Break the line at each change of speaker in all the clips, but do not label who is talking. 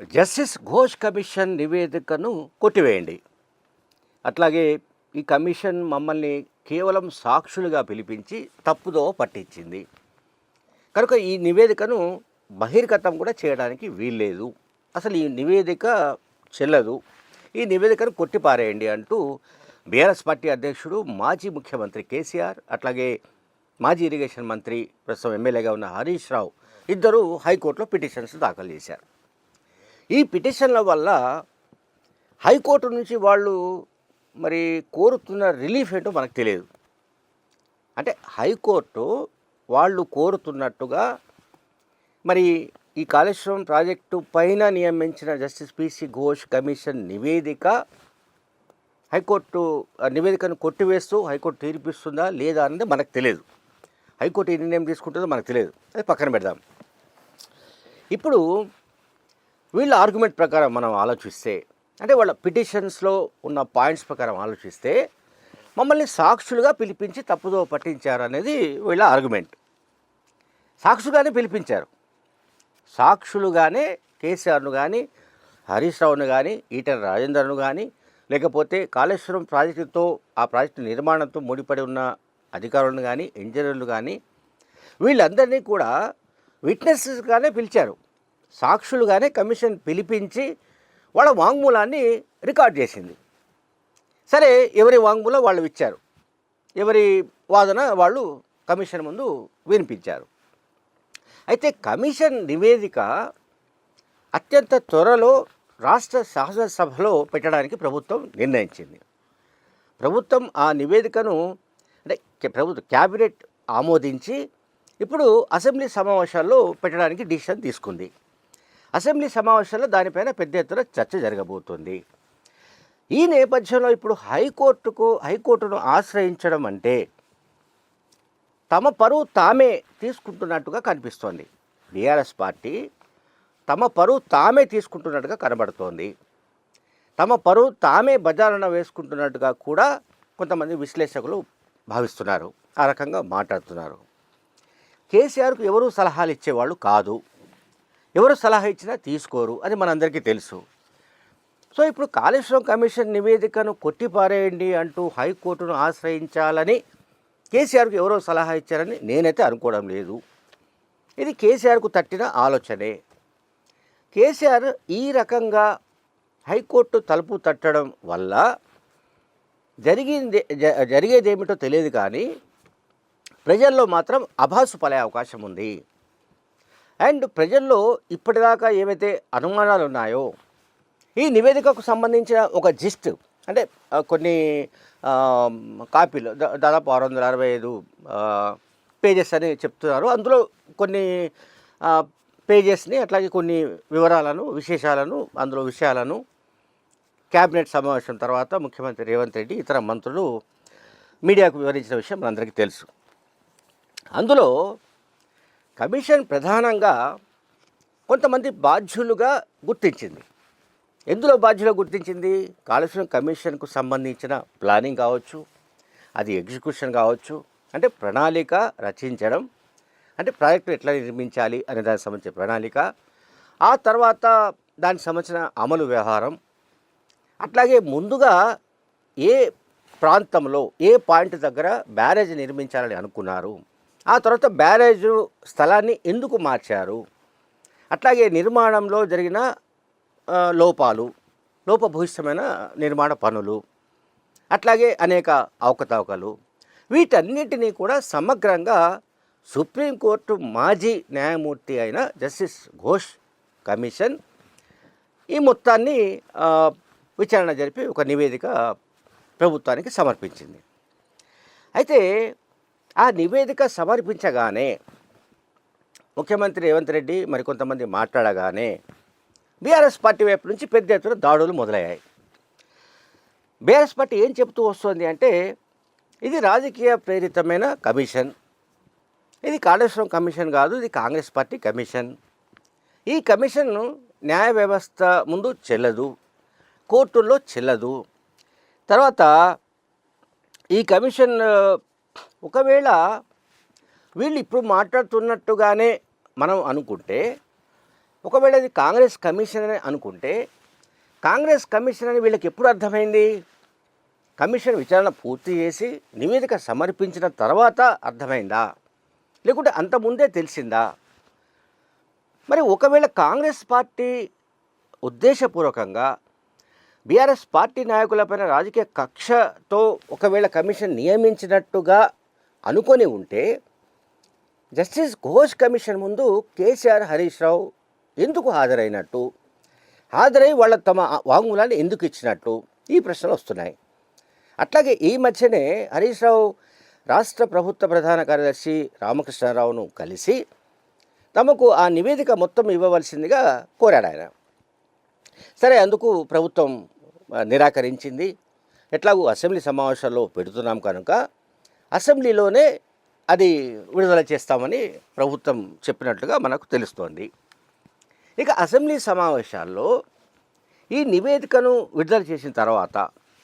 Justice Ghosh commission నివేదికను కొట్టివేయండి. అట్లాగే ఈ కమిషన్ మమ్మల్ని కేవలం సాక్షులుగా పిలిపించి తప్పుదో పట్టించింది. కనుక ఈ నివేదికను బహిర్గతం కూడా చేయడానికి వీల్లేదు. అసలు ఈ నివేదిక చెల్లదు. ఈ నివేదికను కొట్టిపారేయండి అంటూ బీఆర్ఎస్ పార్టీ అధ్యక్షుడు మాజీ ముఖ్యమంత్రి కేసీఆర్ అట్లాగే మాజీ ఇరిగేషన్ మంత్రి ప్రస్తుతం ఎమ్మెల్యేగా ఉన్న హరీష్ రావు ఇద్దరు హైకోర్టులో పిటిషన్స్ దాఖలు చేశారు. ఈ పిటిషన్ల వల్ల హైకోర్టు నుంచి వాళ్ళు మరి కోరుతున్న రిలీఫ్ ఏంటో మనకు తెలియదు. అంటే హైకోర్టు వాళ్ళు కోరుతున్నట్టుగా మరి ఈ కాళేశ్వరం ప్రాజెక్టు పైన నియమించిన జస్టిస్ పిసి ఘోష్ కమిషన్ నివేదిక హైకోర్టు ఆ నివేదికను కొట్టివేస్తూ హైకోర్టు తీర్పిస్తుందా లేదా అన్నది మనకు తెలియదు. హైకోర్టు ఏ నిర్ణయం తీసుకుంటుందో మనకు తెలియదు. అది పక్కన పెడదాం. ఇప్పుడు వీళ్ళ ఆర్గ్యుమెంట్ ప్రకారం మనం ఆలోచిస్తే అంటే వాళ్ళ పిటిషన్స్లో ఉన్న పాయింట్స్ ప్రకారం ఆలోచిస్తే మమ్మల్ని సాక్షులుగా పిలిపించి తప్పుదో పట్టించారు అనేది వీళ్ళ ఆర్గ్యుమెంట్ సాక్షులుగానే పిలిపించారు. సాక్షులుగానే కేసీఆర్ను కానీ హరీష్ రావును కానీ ఈటర్ రాజేందర్ను కానీ లేకపోతే కాళేశ్వరం ప్రాజెక్టుతో ఆ ప్రాజెక్టు నిర్మాణంతో ముడిపడి ఉన్న అధికారులను కానీ ఇంజనీర్లు కానీ వీళ్ళందరినీ కూడా విట్నెసెస్గానే పిలిచారు. సాక్షులుగానే కమిషన్ పిలిపించి వాళ్ళ వాంగ్మూలాన్ని రికార్డ్ చేసింది. సరే ఎవరి వాంగ్మూలం వాళ్ళు ఇచ్చారు ఎవరి వాదన వాళ్ళు కమిషన్ ముందు వినిపించారు. అయితే కమిషన్ నివేదిక అత్యంత త్వరలో రాష్ట్ర శాసనసభలో పెట్టడానికి ప్రభుత్వం నిర్ణయించింది. ప్రభుత్వం ఆ నివేదికను అంటే ప్రభుత్వ క్యాబినెట్ ఆమోదించి ఇప్పుడు అసెంబ్లీ సమావేశాల్లో పెట్టడానికి డిసిషన్ తీసుకుంది. అసెంబ్లీ సమావేశాల్లో దానిపైన పెద్ద ఎత్తున చర్చ జరగబోతుంది. ఈ నేపథ్యంలో ఇప్పుడు హైకోర్టుకు హైకోర్టును ఆశ్రయించడం అంటే తమ పరువు తామే తీసుకుంటున్నట్టుగా కనిపిస్తోంది. బీఆర్ఎస్ పార్టీ తమ పరువు తామే తీసుకుంటున్నట్టుగా కనబడుతోంది. తమ పరువు తామే బజారున వేసుకుంటున్నట్టుగా కూడా కొంతమంది విశ్లేషకులు భావిస్తున్నారు. ఆ రకంగా మాట్లాడుతున్నారు. కేసీఆర్కు ఎవరు సలహాలు ఇచ్చేవాళ్ళు కాదు. ఎవరు సలహా ఇచ్చినా తీసుకోరు అని మనందరికీ తెలుసు. సో ఇప్పుడు కాళేశ్వరం కమిషన్ నివేదికను కొట్టిపారేయండి అంటూ హైకోర్టును ఆశ్రయించాలని కేసీఆర్కు ఎవరో సలహా ఇచ్చారని నేనైతే అనుకోవడం లేదు. ఇది కేసీఆర్కు తట్టిన ఆలోచనే. కేసీఆర్ ఈ రకంగా హైకోర్టు తలుపు తట్టడం వల్ల జరిగింది జ- జరిగేదేమిటో తెలియదు కానీ ప్రజల్లో మాత్రం అభాసు పడే అవకాశం ఉంది. అండ్ ప్రజల్లో ఇప్పటిదాకా ఏవైతే అనుమానాలు ఉన్నాయో ఈ నివేదికకు సంబంధించిన ఒక జిస్ట్ అంటే కొన్ని కాపీలు దా- దాదాపు ఆరు వందల అరవై ఐదు పేజెస్ అని చెప్తున్నారు. అందులో కొన్ని పేజెస్ని అట్లాగే కొన్ని వివరాలను విశేషాలను అందులో విషయాలను క్యాబినెట్ సమావేశం తర్వాత ముఖ్యమంత్రి రేవంత్ రెడ్డి ఇతర మంత్రులు మీడియాకు వివరించిన విషయం మనందరికీ తెలుసు. అందులో కమిషన్ ప్రధానంగా కొంతమంది బాధ్యులుగా గుర్తించింది. ఎందులో బాధ్యులు గుర్తించింది? కాళేశ్వరం కమిషన్కు సంబంధించిన ప్లానింగ్ కావచ్చు అది ఎగ్జిక్యూషన్ కావచ్చు అంటే ప్రణాళిక రచించడం అంటే ప్రాజెక్టు ఎట్లా నిర్మించాలి అనే దానికి సంబంధించిన ప్రణాళిక ఆ తర్వాత దానికి సంబంధించిన అమలు వ్యవహారం. అట్లాగే ముందుగా ఏ ప్రాంతంలో ఏ పాయింట్ దగ్గర బ్యారేజ్ నిర్మించాలని అనుకున్నారు? ఆ తర్వాత బ్యారేజ్ స్థలాన్ని ఎందుకు మార్చారు? అట్లాగే నిర్మాణంలో జరిగిన లోపాలు లోపభూయిష్టమైన నిర్మాణ పనులు అట్లాగే అనేక అవకతవకలు వీటన్నిటినీ కూడా సమగ్రంగా సుప్రీంకోర్టు మాజీ న్యాయమూర్తి అయిన జస్టిస్ ఘోష్ కమిషన్ ఈ మొత్తాన్ని విచారణ జరిపి ఒక నివేదిక ప్రభుత్వానికి సమర్పించింది. అయితే ఆ నివేదిక సమర్పించగానే ముఖ్యమంత్రి రేవంత్ రెడ్డి మరికొంతమంది మాట్లాడగానే బీఆర్ఎస్ పార్టీ వైపు నుంచి పెద్ద ఎత్తున దాడులు మొదలయ్యాయి. బీఆర్ఎస్ పార్టీ ఏం చెబుతూ వస్తుంది అంటే ఇది రాజకీయ ప్రేరితమైన కమిషన్. ఇది కాళేశ్వరం కమిషన్ కాదు ఇది కాంగ్రెస్ పార్టీ కమిషన్. ఈ కమిషన్ న్యాయ వ్యవస్థ ముందు చెల్లదు కోర్టుల్లో చెల్లదు. తర్వాత ఈ కమిషన్ ఒకవేళ వీళ్ళు ఇప్పుడు మాట్లాడుతున్నట్టుగానే మనం అనుకుంటే ఒకవేళ ఇది కాంగ్రెస్ కమిషన్ అని అనుకుంటే కాంగ్రెస్ కమిషన్ అని వీళ్ళకి ఎప్పుడు అర్థమైంది? కమిషన్ విచారణ పూర్తి చేసి నివేదిక సమర్పించిన తర్వాత అర్థమైందా? లేకుంటే అంత ముందే తెలిసిందా? మరి ఒకవేళ కాంగ్రెస్ పార్టీ ఉద్దేశపూర్వకంగా బీఆర్ఎస్ పార్టీ నాయకులపైన రాజకీయ కక్షతో ఒకవేళ కమిషన్ నియమించినట్టుగా అనుకొని ఉంటే జస్టిస్ ఘోష్ కమిషన్ ముందు కేసీఆర్ హరీష్ రావు ఎందుకు హాజరైనట్టు? హాజరై వాళ్ళ తమ వాంగ్మూలాన్ని ఎందుకు ఇచ్చినట్టు? ఈ ప్రశ్నలు వస్తున్నాయి. అట్లాగే ఈ మధ్యనే హరీష్ రావు రాష్ట్ర ప్రభుత్వ ప్రధాన కార్యదర్శి రామకృష్ణారావును కలిసి తమకు ఆ నివేదిక మొత్తం ఇవ్వవలసిందిగా కోరాడు ఆయన. సరే అందుకు ప్రభుత్వం నిరాకరించింది. ఎట్లాగూ అసెంబ్లీ సమావేశాల్లో పెడుతున్నాం కనుక అసెంబ్లీలోనే అది విడుదల చేస్తామని ప్రభుత్వం చెప్పినట్లుగా మనకు తెలుస్తోంది. ఇక అసెంబ్లీ సమావేశాల్లో ఈ నివేదికను విడుదల చేసిన తర్వాత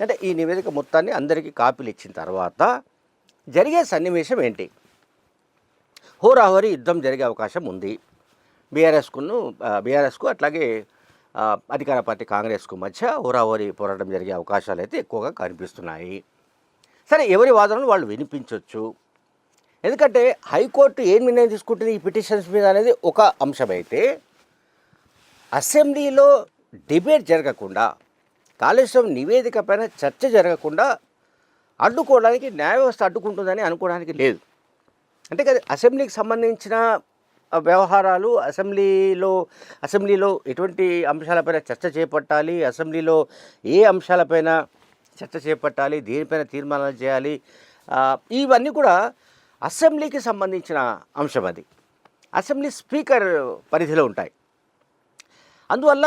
అంటే ఈ నివేదిక మొత్తాన్ని అందరికీ కాపీలు ఇచ్చిన తర్వాత జరిగే సన్నివేశం ఏంటి? హోరాహోరీ యుద్ధం జరిగే అవకాశం ఉంది. బీఆర్ఎస్కును బీఆర్ఎస్కు అట్లాగే అధికార పార్టీ కాంగ్రెస్కు మధ్య ఓరావోరి పోరాటం జరిగే అవకాశాలు అయితే ఎక్కువగా కనిపిస్తున్నాయి. సరే ఎవరి వాదనలు వాళ్ళు వినిపించవచ్చు ఎందుకంటే హైకోర్టు ఏం నిర్ణయం తీసుకుంటుంది ఈ పిటిషన్స్ మీద అనేది ఒక అంశమైతే అసెంబ్లీలో డిబేట్ జరగకుండా కాళేశ్వరం నివేదిక పైన చర్చ జరగకుండా అడ్డుకోవడానికి న్యాయ వ్యవస్థ అడ్డుకుంటుందని అనుకోవడానికి లేదు. అంటే కదా అసెంబ్లీకి సంబంధించిన వ్యవహారాలు అసెంబ్లీలో అసెంబ్లీలో ఎటువంటి అంశాలపైన చర్చ చేపట్టాలి అసెంబ్లీలో ఏ అంశాలపైన చర్చ చేపట్టాలి దేనిపైన తీర్మానాలు చేయాలి ఇవన్నీ కూడా అసెంబ్లీకి సంబంధించిన అంశం అది. అసెంబ్లీ స్పీకర్ పరిధిలో ఉంటాయి. అందువల్ల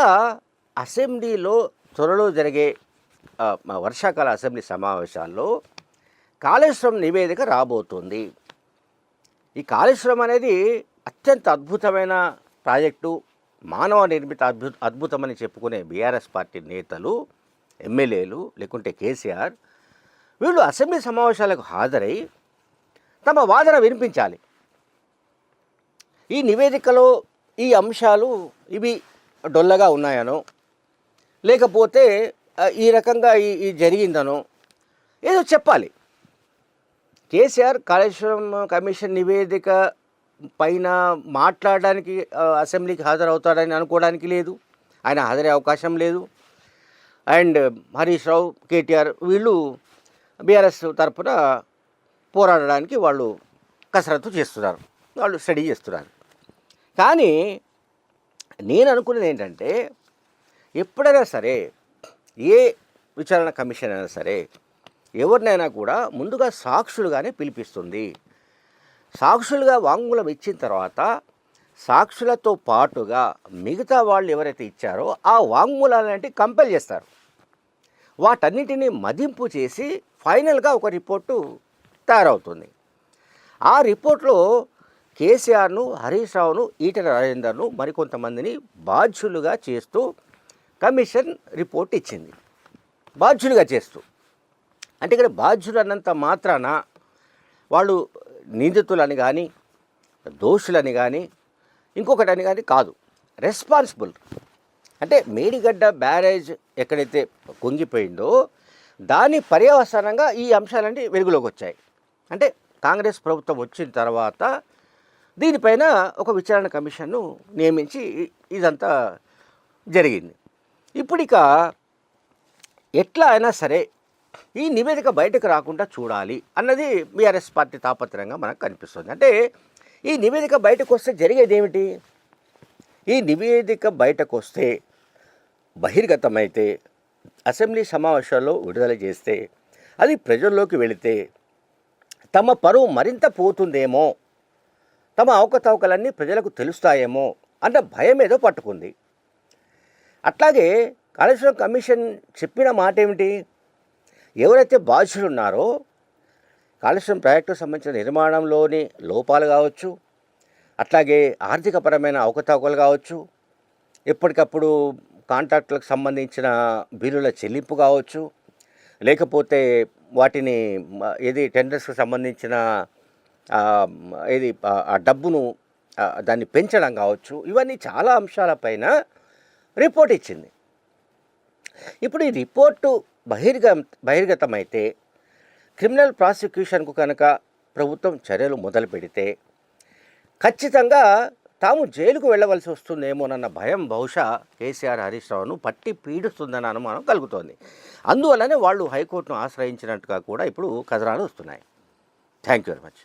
అసెంబ్లీలో త్వరలో జరిగే వర్షాకాల అసెంబ్లీ సమావేశాల్లో కాళేశ్వరం నివేదిక రాబోతుంది. ఈ కాళేశ్వరం అనేది అత్యంత అద్భుతమైన ప్రాజెక్టు మానవ నిర్మిత అద్భుత అద్భుతమని చెప్పుకునే బీఆర్ఎస్ పార్టీ నేతలు ఎమ్మెల్యేలు లేకుంటే కేసీఆర్ వీళ్ళు అసెంబ్లీ సమావేశాలకు హాజరై తమ వాదన వినిపించాలి. ఈ నివేదికలో ఈ అంశాలు ఇవి డొల్లగా ఉన్నాయనో లేకపోతే ఈ రకంగా ఈ జరిగిందనో ఏదో చెప్పాలి. కేసీఆర్ కాళేశ్వరం కమిషన్ నివేదిక పైన మాట్లాడడానికి అసెంబ్లీకి హాజరవుతాడని అనుకోవడానికి లేదు. ఆయన హాజరే అవకాశం లేదు. అండ్ హరీష్ రావు కేటీఆర్ వీళ్ళు బీఆర్ఎస్ తరఫున పోరాడడానికి వాళ్ళు కసరత్తు చేస్తున్నారు. వాళ్ళు స్టడీ చేస్తున్నారు. కానీ నేను అనుకున్నది ఏంటంటే ఎప్పుడైనా సరే ఏ విచారణ కమిషన్ అయినా సరే ఎవరినైనా కూడా ముందుగా సాక్షులుగానే పిలిపిస్తుంది. సాక్షులుగా వాంగ్మూలం ఇచ్చిన తర్వాత సాక్షులతో పాటుగా మిగతా వాళ్ళు ఎవరైతే ఇచ్చారో ఆ వాంగ్మూలాలంటే కంపెల్ చేస్తారు. వాటన్నిటిని మదింపు చేసి ఫైనల్గా ఒక రిపోర్టు తయారవుతుంది. ఆ రిపోర్ట్లో కేసీఆర్ను హరీష్ రావును ఈటల రాజేందర్ను మరికొంతమందిని బాధ్యులుగా చేస్తూ కమిషన్ రిపోర్ట్ ఇచ్చింది. బాధ్యులుగా చేస్తూ. అంటే ఇక్కడ బాధ్యులు అన్నంత మాత్రాన వాళ్ళు నిందితులని కానీ దోషులని కానీ ఇంకొకటని కానీ కాదు. రెస్పాన్సిబుల్ అంటే మేడిగడ్డ బ్యారేజ్ ఎక్కడైతే కుంగిపోయిందో దాని పర్యవసానంగా ఈ అంశాలన్నీ వెలుగులోకి వచ్చాయి అంటే కాంగ్రెస్ ప్రభుత్వం వచ్చిన తర్వాత దీనిపైన ఒక విచారణ కమిషన్ను నియమించి ఇదంతా జరిగింది. ఇప్పుడిక ఎట్లా అయినా సరే ఈ నివేదిక బయటకు రాకుండా చూడాలి అన్నది బీఆర్ఎస్ పార్టీ తాపత్రయంగా మనకు కనిపిస్తుంది. అంటే ఈ నివేదిక బయటకు వస్తే జరిగేది ఏమిటి ఈ నివేదిక బయటకు వస్తే బహిర్గతమైతే అసెంబ్లీ సమావేశాల్లో విడుదల చేస్తే అది ప్రజల్లోకి వెళితే తమ పరువు మరింత పోతుందేమో తమ అవకతవకలన్నీ ప్రజలకు తెలుస్తాయేమో అన్న భయం ఏదో పట్టుకుంది. అట్లాగే కాళేశ్వరం కమిషన్ చెప్పిన మాట ఏమిటి ఎవరైతే బాధ్యులు ఉన్నారో కాళేశ్వరం ప్రాజెక్టుకు సంబంధించిన నిర్మాణంలోని లోపాలు కావచ్చు అట్లాగే ఆర్థికపరమైన అవకతవకలు కావచ్చు ఎప్పటికప్పుడు కాంట్రాక్టులకు సంబంధించిన బిల్లుల చెల్లింపు కావచ్చు లేకపోతే వాటిని ఏది టెండర్స్కి సంబంధించిన ఏది ఆ- డబ్బును దాన్ని పెంచడం కావచ్చు ఇవన్నీ చాలా అంశాలపైన రిపోర్ట్ ఇచ్చింది. ఇప్పుడు ఈ రిపోర్టు బహిర్గ బహిర్గతమైతే క్రిమినల్ ప్రాసిక్యూషన్కు కనుక ప్రభుత్వం చర్యలు మొదలు పెడితే ఖచ్చితంగా తాము జైలుకు వెళ్ళవలసి వస్తుందేమోనన్న భయం బహుశా కేసీఆర్ హరీష్ రావును పట్టి పీడిస్తుందన్న అనుమానం కలుగుతోంది. అందువల్లనే వాళ్ళు హైకోర్టును ఆశ్రయించినట్టుగా కూడా ఇప్పుడు కథనాలు వస్తున్నాయి. Thank you very much.